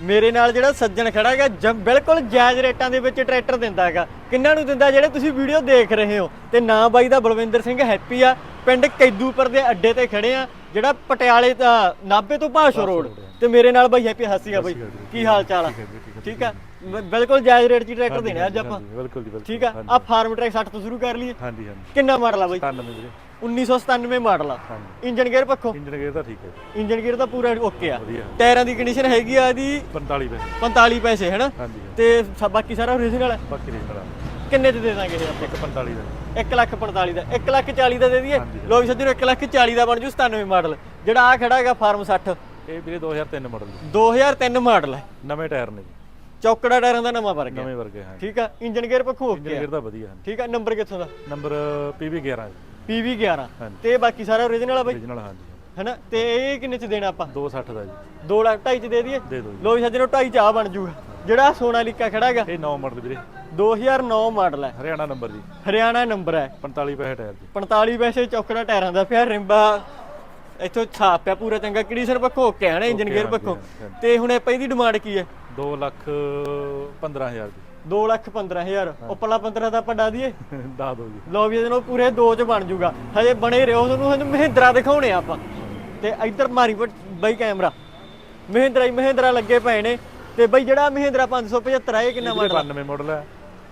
ਮੇਰੇ ਨਾਲ ਜਿਹੜਾ ਸੱਜਣ ਖੜਾ ਹੈਗਾ ਬਿਲਕੁਲ ਜਾਇਜ਼ ਰੇਟਾਂ ਦੇ ਵਿੱਚ ਟਰੈਕਟਰ ਦਿੰਦਾ ਹੈਗਾ। ਕਿੰਨਾਂ ਨੂੰ ਦਿੰਦਾ ਜਿਹੜੇ ਤੁਸੀਂ ਵੀਡੀਓ ਦੇਖ ਰਹੇ ਹੋ? ਤੇ ਨਾਂ ਬਾਈ ਦਾ ਬਲਵਿੰਦਰ ਸਿੰਘ ਹੈਪੀ ਆ। ਪਿੰਡ ਕੈਦੂਪੁਰ ਦੇ ਅੱਡੇ ਤੇ ਖੜੇ ਆ ਜਿਹੜਾ ਪਟਿਆਲੇ ਦਾ ਨਾਭੇ ਤੋਂ ਭਾਸ਼ੋ ਰੋਡ। ਤੇ ਮੇਰੇ ਨਾਲ ਬਾਈ ਹੈਪੀ ਹੱਸੀ ਆ ਬਾਈ। ਕੀ ਹਾਲ ਚਾਲ ਆ? ਠੀਕ ਆ? ਬ- ਬਿਲਕੁਲ ਜਾਇਜ਼ ਰੇਟ 'ਚ ਟਰੈਕਟਰ ਦੇਣਾ ਅੱਜ ਆਪਾਂ। ਬਿਲਕੁਲ ਜੀ ਬਿਲਕੁਲ। ਠੀਕ ਆ? ਆ ਫਾਰਮ ਟਰੈਕ 60 ਤੋਂ ਸ਼ੁਰੂ ਕਰ ਲਈਏ। ਹਾਂਜੀ ਹਾਂਜੀ। ਕਿੰਨਾ ਮਾਡਲ ਆ ਬਾਈ? 97 ਵੀਰੇ। 1997 ਮਾਡਲ ਆ। ਹਾਂਜੀ। ਇੰਜਨ ਗੇਅਰ ਪੱਖੋਂ? ਇੰਜਨ ਗੇਅਰ ਤਾਂ ਠੀਕ ਹੈ ਇੰਜਨ ਗੇਅਰ ਤਾਂ ਪੂਰਾ ਓਕੇ ਆ। ਵਧੀਆ। ਟਾਇਰਾਂ ਦੀ ਕੰਡੀਸ਼ਨ ਹੈਗੀ ਆ ਇਹਦੀ 45 ਪੈਸੇ। 45 ਪੈਸੇ ਹੈਨਾ? ਹਾਂਜੀ ਹਾਂਜੀ। ਤੇ ਸ- ਬਾਕੀ ਸਾਰਾ ਓਰੀਜਨਲ ਹੈ ਬਾਕੀ ਰੇਟ ਦਾ ਕਿੰਨੇ ਚ ਦੇ ਦਾਂਗੇ ਇਹ ਆਪਾਂ? 145 ਦਾ। 1 ਲੱਖ 45 ਦਾ। 1 ਲੱਖ 40 ਦਾ ਦੇ ਦਈਏ? ਹਾਂਜੀ। ਲੋ ਵੀ ਸੱਜਣੋ 1 ਲੱਖ 40 ਦਾ ਬਣ ਜੂ 97 ਮਾਡਲ ਜਿਹੜਾ ਆ ਖੜਾ ਹੈਗਾ ਫਾਰਮ 60 ਇਹ ਵੀਰੇ 2003 ਮਾਡਲ ਜੀ। 2003 ਮਾਡਲ ਹੈ ਨਵੇਂ ਟਾਇਰ ਨੇ ਜੀ। ਚੌਕੜਾ ਟਾਇਰਾਂ ਦਾ ਨਵਾਂ ਵਰਗ ਨਵੇਂ ਵਰਗੇ ਹਾਂ ਠੀਕ ਆ? ਇੰਜਨ ਗੇਅਰ ਪੱਖੋਂ ਓਕੇ ਆ ਗੇਅਰ ਤਾਂ ਵਧੀਆ ਹਨ ਠੀਕ ਆ? ਨੰਬਰ ਕਿੱਥੋਂ ਦਾ? ਨੰਬਰ PV 11 ਜੀ। PV 11 ਹਾਂਜੀ। ਤੇ ਬਾਕੀ ਸਾਰਾ ਓਰੀਜਨਲ ਆ ਬਾਈ? Origignal ਹਾਂਜੀ ਹੈਨਾ? ਤੇ ਇਹ ਕਿੰਨੇ ਚ ਦੇਣਾ ਆਪਾਂ? 260 ਦਾ ਜੀ। 2 ਲੱਖ 2.5 ਚ ਦੇ ਦਈਏ? ਦੇ ਦਿਓ ਜੀ। ਲੋ ਵੀ ਸੱਜਣੋ 2.5 ਚ ਆ ਬਣ ਜੂਗਾ। ਜਿਹੜਾ ਸੋਨਾਲੀਕਾ ਖੜਾ ਹੈਗਾ। ਇਹ 9 ਮਾਡਲ ਵੀਰੇ। 2009 ਮਾਡਲ ਹੈ। ਹਰਿਆਣਾ ਨੰਬਰ ਜੀ। ਹਰਿਆਣਾ ਨੰਬਰ ਹੈ। 45 ਪੈਸੇ ਟਾਇਰ ਜੀ। 45 ਪੈਸੇ ਚੌਕੜਾ ਟਾਇਰਾਂ ਦਾ ਪਿਆ ਰਿੰਬਾ ਇੱਥੋਂ ਛਾਪ ਪਿਆ ਪੂਰਾ ਚੰਗਾ ਕੰਡੀਸ਼ਨ ਪੱਖੋਂ ਓਕੇ ਹੈ ਨਾ ਇੰਜਨ ਗੇਅਰ ਪੱਖੋਂ। ਤੇ ਹੁਣ ਆਪਾਂ ਇਹਦੀ ਡਿਮਾਂਡ ਕੀ ਹੈ? 2 ਲੱਖ 15000 ਜੀ 2 ਲੱਖ 15000 ਉੱਪਰਲਾ 15 ਦਾ ਆਪਾਂ ਡਾ ਦਈਏ? ਦਾ ਦੋ ਜੀ। ਲੋ ਵੀ ਇਹਦੇ ਨਾਲ ਪੂਰੇ ਦੋ ਚ ਬਣ ਜੂਗਾ। ਹਜੇ ਬਣੇ ਰਹੋ ਤੁਹਾਨੂੰ ਹਜੇ ਮਹਿੰਦਰਾ ਦਿਖਾਉਣੇ ਆਪਾਂ। ਤੇ ਇੱਧਰ ਮਾਰੀ ਬਾਈ ਕੈਮਰਾ। ਮਹਿੰਦਰਾ ਹੀ ਮਹਿੰਦਰਾ ਲੱਗੇ ਪਏ ਨੇ। ਤੇ ਬਾਈ ਜਿਹੜਾ ਮਹਿੰਦਰਾ 575 ਆ ਇਹ ਕਿੰਨਾ ਮਾਡਲ 92 ਮਾਡਲ ਹੈ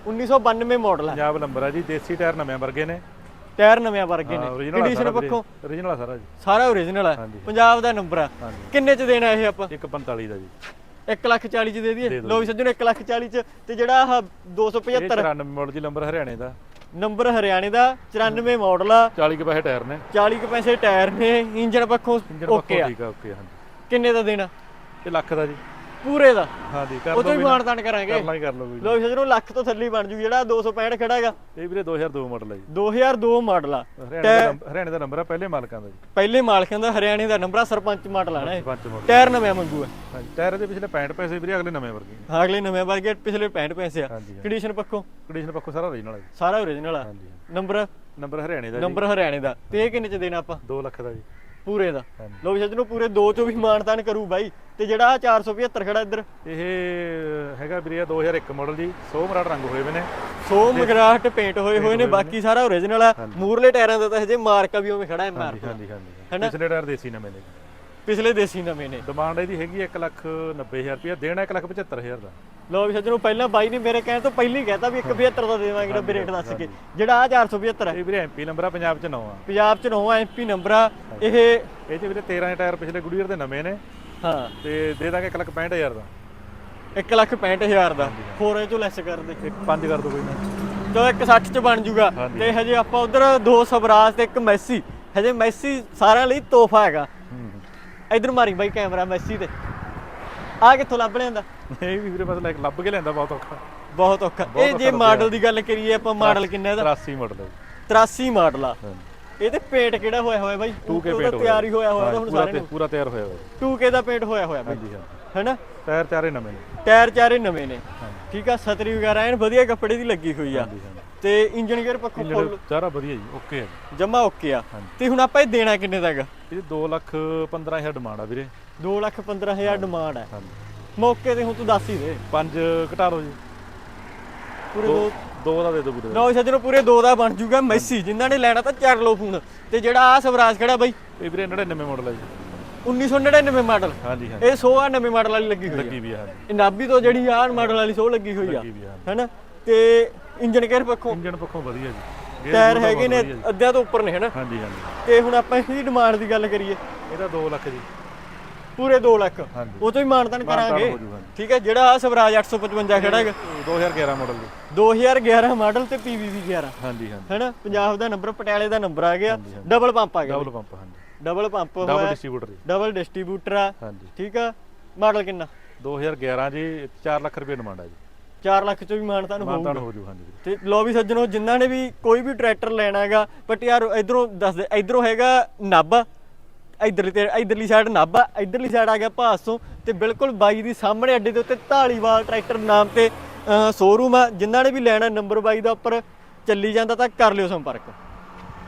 1992 ਮਾਡਲ ਹੈ ਪੰਜਾਬ ਨੰਬਰ ਹੈ ਜੀ ਦੇਸੀ ਟਾਇਰ ਨਵੇਂ ਵਰਗੇ ਨੇ। ਟਾਇਰ ਨਵੇਂ ਵਰਗੇ ਨੇ। ਕੰਡੀਸ਼ਨ ਪੱਖੋਂ origignal ਆ ਸਾਰਾ ਜੀ। ਸਾਰਾ ਹੈ ਹਾਂਜੀ। ਪੰਜਾਬ ਦਾ ਨੰਬਰ ਆ। ਕਿੰਨੇ ਚ ਦੇਣਾ ਇਹ ਆਪਾਂ? 145 ਦਾ ਜੀ। 1 ਲੱਖ 40 ਚ ਦੇ ਦਈਏ। ਲੋ ਵੀ ਸੱਜਣੋ 1 ਲੱਖ 40 ਚ ਤੇ ਜਿਹੜਾ ਆਹ ਇਹ 275 94 ਮਾਡਲ ਜੀ ਨੰਬਰ ਹਰਿਆਣੇ ਦਾ। ਨੰਬਰ ਹਰਿਆਣੇ ਦਾ 94 ਮਾਡਲ ਆ। 40 ਕੇ ਪੈਸੇ ਟਾਇਰ ਨੇ। 40 ਕੁ ਪੈਸੇ ਟਾਇਰ ਨੇ। ਇੰਜਨ ਪੱਖੋਂ ਓਕੇ ਆ। ਠੀਕ ਆ ਓਕੇ ਹਾਂਜੀ। ਕਿੰਨੇ ਦਾ ਦੇਣਾ? ਇਹ ਲੱਖ ਦਾ ਜੀ। ਪੂਰੇ ਦਾ। ਹਾਂਜੀ ਕਰ ਉਹ ਤੋਂ ਲਓ ਵੀ ਵੀ ਮਾਨਤਾਨ ਕਰਾਂਗੇ। ਕਰਨਾ ਹੀ ਕਰ ਲਓ ਵੀ ਲੋ ਸੱਜਣੋ ਲੱਖ ਤੋਂ ਥੱਲੇ ਹੀ ਬਣ ਜੂ ਜਿਹੜਾ 265 ਖੜਾ ਹੈਗਾ। ਇਹ ਵੀਰੇ 2002 ਮਾਡਲ ਹੈ ਜੀ। 2002 ਮਾਡਲ ਆ। ਹਰਿਆਣੇ ਦਾ ਨੰਬਰ- ਆ ਪਹਿਲੇ ਮਾਲਕਾਂ ਦਾ ਜੀ। ਪਹਿਲੇ ਮਾਲਕਾਂ ਦਾ ਹਰਿਆਣੇ ਦਾ ਨੰਬਰ ਆ ਸਰਪੰਚ ਮਾਡਲ ਆਣਾ ਮਾਡਲ। ਟਾਇਰ ਨਵੇਂ ਮੰਗੂ ਹੈ ਹਾਂਜੀ ਟਾਇਰ ਦੇ ਪਿਛਲੇ 65 ਪੈਸੇ ਵੀਰੇ ਅਗਲੇ ਨਵੇਂ ਵਰਗੇ ਨੇ। ਅਗਲੇ ਨਵੇਂ ਵਰਗੇ ਪਿਛਲੇ 65 ਪੈਸੇ ਆ। ਕੰਡੀਸ਼ਨ ਪੱਖੋਂ। ਕੰਡੀਸ਼ਨ ਪੱਖੋਂ ਸਾਰਾ origignal ਹੈ ਜੀ। ਸਾਰਾ ਓਰੀਜਨਲ ਆ। ਹਾਂਜੀ ਨੰਬਰ? ਨੰਬਰ ਹਰਿਆਣੇ ਦਾ ਜੀ। ਨੰਬਰ ਹਰਿਆਣੇ ਦਾ। ਤੇ ਇਹ ਕਿੰਨੇ ਚ ਦੇਣਾ ਆਪਾਂ? 2 ਲੱਖ ਦਾ ਜੀ। ਪੂਰੇ ਦਾ। ਲੋ ਵੀ ਸੱਜਣੋ ਪੂਰੇ ਦੋ ਚੋਂ ਵੀ ਮਾਨਤਾਨ ਕਰੂ ਬਾਈ। ਤੇ ਜਿਹੜਾ ਆਹ 475 ਖੜਾ ਇੱਧਰ। ਇਹ ਹੈਗਾ ਵੀਰੇ 2001 ਮਾਡਲ ਜੀ। ਸੋ ਮਰਾਟ ਰੰਗ ਹੋਏ ਵੇ ਨੇ। ਸੋ ਮਗਰਾਟ ਪੇਂਟ ਹੋਏ ਹੋਏ ਨੇ ਬਾਕੀ ਸਾਰਾ ਓਰੀਜਨਲ ਆ। ਮੂਰਲੇ ਟਾਇਰਾਂ ਦਾ ਤਾਂ ਹਜੇ ਮਾਰਕਾ ਵੀ ਉਵੇਂ ਖੜਾ ਹੈ ਮਾਰ ਹਾਂਜੀ ਹਾਂਜੀ? ਪਿਛਲੇ ਟਾਇਰ ਦੇਸੀ ਨਵੇਂ ਨੇ। ਪਿਛਲੇ ਦੇਸੀ ਨਵੇਂ ਨੇ। ਡਿਮਾਂਡ ਇਹਦੀ ਹੈਗੀ 1 ਲੱਖ 90000 ਰੁਪਏ ਦੇਣਾ 1 ਲੱਖ 75000 ਦਾ। ਲੋ ਵੀ ਸੱਜਣੋ ਪਹਿਲਾਂ ਬਾਈ ਨੇ ਮੇਰੇ ਕਹਿਣ ਤੋਂ ਪਹਿਲਾਂ ਹੀ ਕਹਿਤਾ ਵੀ 175 ਦਾ ਦੇਵਾਂਗੇ ਡੱਬੇ ਰੇਟ ਦੱਸ ਕੇ। ਜਿਹੜਾ ਆ 475 ਹੈ। ਇਹ ਵੀਰੇ ਐਮਪੀ ਨੰਬਰ ਆ ਪੰਜਾਬ ਚ 9 ਆ। ਪੰਜਾਬ ਚ ਨਵਾਂ ਐਮਪੀ ਨੰਬਰ ਆ। ਇਹ ਇਹ ਚ ਵੀਰੇ 13 ਟਾਇਰ ਪਿਛਲੇ ਗੁਡੀਅਰ ਦੇ ਨਵੇਂ ਨੇ। ਹਾਂ। ਤੇ ਦੇ ਦਾਂਗੇ 1 ਲੱਖ 65000 ਦਾ। 1 ਲੱਖ 65000 ਦਾ। ਹੋਰ ਇਹ ਚੋਂ ਲੈਸ ਕਰ ਦੇ ਪੰਜ ਕਰ ਦੋ ਕੋਈ ਨਾ। ਚਲੋ 160 ਚ ਬਣ ਜੂਗਾ। ਤੇ ਹਜੇ ਆਪਾਂ ਉਧਰ ਦੋ ਸਵਰਾਜ ਤੇ ਇੱਕ ਮੈਸੀ। ਹਜੇ ਮੈਸੀ ਸਾਰਿਆਂ ਲਈ ਤੋਹਫਾ ਹੈਗਾ। ਇਧਰ ਮਾਰੀ ਬਾਈ ਕੈਮਰਾ ਮੈਸੀ ਤੇ। ਆ ਕਿੱਥੋਂ ਲੱਭ ਲਿਆਂਦਾ ਇਹ ਵੀ ਵੀਰੇ ਬਸ ਲੈ ਲੱਭ ਕੇ ਲੈਂਦਾ ਬਹੁਤ ਔਖਾ। ਬਹੁਤ ਔਖਾ। ਇਹ ਜੇ ਮਾਡਲ ਦੀ ਗੱਲ ਕਰੀਏ ਆਪਾਂ ਮਾਡਲ ਕਿੰਨਾ ਇਹਦਾ? 83 ਮਾਡਲ ਹੈ ਜੀ। 83 ਮਾਡਲ ਆ। ਇਹ ਤੇ ਪੇਂਟ ਕਿਹੜਾ ਹੋਇਆ ਹੋਇਆ ਬਾਈ? 2K ਉਹਦਾ ਪੇਂਟ ਤਿਆਰ ਹੀ ਹੋਇਆ ਹੋਇਆ ਹੁਣ ਸਾਰੇ ਪੂਰਾ ਤਿਆਰ ਹੋਇਆ ਹੋਇਆ। 2K ਦਾ ਪੇਂਟ ਹੋਇਆ ਹੋਇਆ ਬਾਈ। ਹਾਂਜੀ ਹਾਂ। ਹੈਨਾ? ਟਾਇਰ ਚਾਰੇ ਨਵੇਂ ਨੇ। ਟਾਇਰ ਚਾਰੇ ਨਵੇਂ ਨੇ। ਠੀਕ ਆ ਸਤਰੀ ਵਗੈਰਾ ਐਨ ਵਧੀਆ ਕੱਪੜੇ ਦੀ ਲੱਗੀ ਹੋਈ ਆ। ਤੇ ਇੰਜਨ ਗੇਅਰ ਪੱਖੋਂ ਫੁੱਲ ਸਾਰਾ ਵਧੀਆ ਜੀ ਓਕੇ ਹੈ। ਜਮਾ ਓਕੇ ਆ। ਤੇ ਹੁਣ ਆਪਾਂ ਇਹ ਦੇਣਾ ਕਿੰਨੇ ਦਾ ਹੈਗਾ ਇਹ 2 ਲੱਖ 15000 ਡਿਮਾਂਡ ਆ ਵੀਰੇ। 2 ਲੱਖ 15000 ਡਿਮਾਂਡ ਹੈ ਮੌਕੇ ਤੇ ਹੁਣ ਤੂੰ ਦੱਸ ਹੀ ਦੇ। ਪੰਜ ਘਟਾ ਲਓ ਜੀ। ਪੂਰੇ ਦੋ ਦੋ ਦਾ ਦੇ ਵੀਰੇ ਨੌ ਸੱਜਣੋ ਪੂਰੇ ਦੋ ਦਾ ਬਣ ਜੂਗਾ ਮੈਸੀ। ਜਿਨ੍ਹਾਂ ਨੇ ਲੈਣਾ ਤਾਂ ਚੱਕ ਲਓ ਫੋਨ। ਤੇ ਜਿਹੜਾ ਆ ਸਵਰਾਜ ਖੜਾ ਬਾਈ ਇਹ ਵੀਰੇ 99 ਮਾਡਲ ਹੈ ਜੀ। 1999 ਮਾਡਲ ਹਾਂਜੀ ਹਾਂਜੀ। ਇਹ 199 ਮਾਡਲ ਵਾਲੀ ਲੱਗੀ ਹੋਈ ਲੱਗੀ ਵੀ ਆ ਹਾਂਜੀ। ਇਹ ਨਾਭੀ ਤੋਂ ਜਿਹੜੀ ਆ ਮਾਡਲ ਵਾਲੀ ਸੋ ਲੱਗੀ ਹੋਈ ਆ। ਹੈਨਾ? ਤੇ ਇੰਜਨ ਗੇਅਰ ਪੱਖੋਂ। ਇੰਜਨ ਪੱਖੋਂ ਵਧੀਆ ਜੀ। ਟਾਇਰ ਹੈਗੇ ਨੇ। ਅੱਧਿਆਂ ਤੋਂ ਉੱਪਰ ਨੇ ਹੈਨਾ? ਹਾਂਜੀ ਹਾਂਜੀ। ਤੇ ਹੁਣ ਆਪਾਂ ਇਹਦੀ ਡਿਮਾਂਡ ਦੀ ਗੱਲ ਕਰੀਏ। ਇਹਦਾ 2 ਲੱਖ ਜੀ। ਪੂਰੇ 2 ਲੱਖ। ਉਹ ਤੋਂ ਹੀ ਮਾਨਤਨ ਕਰਾਂਗੇ। ਠੀਕ ਹੈ ਜਿਹੜਾ ਆ ਸਵਰਾਜ 855 ਖੜਾ ਹੈਗਾ। 2011 ਮਾਡਲ ਜੀ। 2011 ਮਾਡਲ ਤੇ PVV 11 ਹਾਂਜੀ ਹਾਂਜੀ। ਹੈਨਾ? ਪੰਜਾਬ ਦਾ ਨੰਬਰ ਪਟਿਆਲੇ ਦਾ ਨੰਬਰ ਆ ਗਿਆ। ਡਬਲ ਪੰਪ ਆ ਗਿਆ। ਡਬਲ ਪੰਪ ਹਾਂਜੀ। ਡਬਲ ਪੰਪ ਡਬਲ ਹੋਇਆ ਡਿਸਟ੍ਰੀਬਿਊਟਰ ਜੀ। ਡਬਲ ਡਿਸਟ੍ਰੀਬਿਊਟਰ ਆ। ਹਾਂਜੀ। ਠੀਕ ਆ? ਮਾਡਲ ਕਿੰਨਾ? 2011 ਜੀ 4 ਲੱਖ ਰੁਪਏ ਡਿਮਾਂਡ ਹੈ ਜੀ। 4 ਲੱਖ ਚੋਂ ਵੀ ਮਾਨਤਾ ਨੂੰ ਮਾਨਤਾਨ ਹੋਊਗਾ। ਹੋ ਜੂ ਹਾਂਜੀ। ਤੇ ਲੋ ਵੀ ਸੱਜਣੋ ਜਿਨ੍ਹਾਂ ਨੇ ਵੀ ਕੋਈ ਵੀ ਟਰੈਕਟਰ ਲੈਣਾ ਹੈਗਾ ਬਟ ਯਾਰ ਇਧਰੋਂ ਦੱਸ ਦੇ ਇਧਰੋਂ ਹੈਗਾ ਨਾਭਾ ਇਧਰਲੀ ਤੇ ਇਧਰਲੀ ਸਾਈਡ ਨਾਭਾ ਇਧਰਲੀ ਸਾਈਡ ਆ ਗਿਆ ਭਾਸੋਂ ਤੇ ਬਿਲਕੁਲ ਬਾਈ ਦੀ ਸਾਹਮਣੇ ਅੱਡੇ ਦੇ ਉੱਤੇ ਢਾਲੀਵਾਲ ਟਰੈਕਟਰ ਨਾਮ ਤੇ ਸ਼ੋਰੂਮ ਆ। ਜਿਨ੍ਹਾਂ ਨੇ ਵੀ ਲੈਣਾ ਨੰਬਰ ਬਾਈ ਦਾ ਉੱਪਰ ਚੱਲੀ ਜਾਂਦਾ ਤਾਂ ਕਰ ਲਿਓ ਸੰਪਰਕ।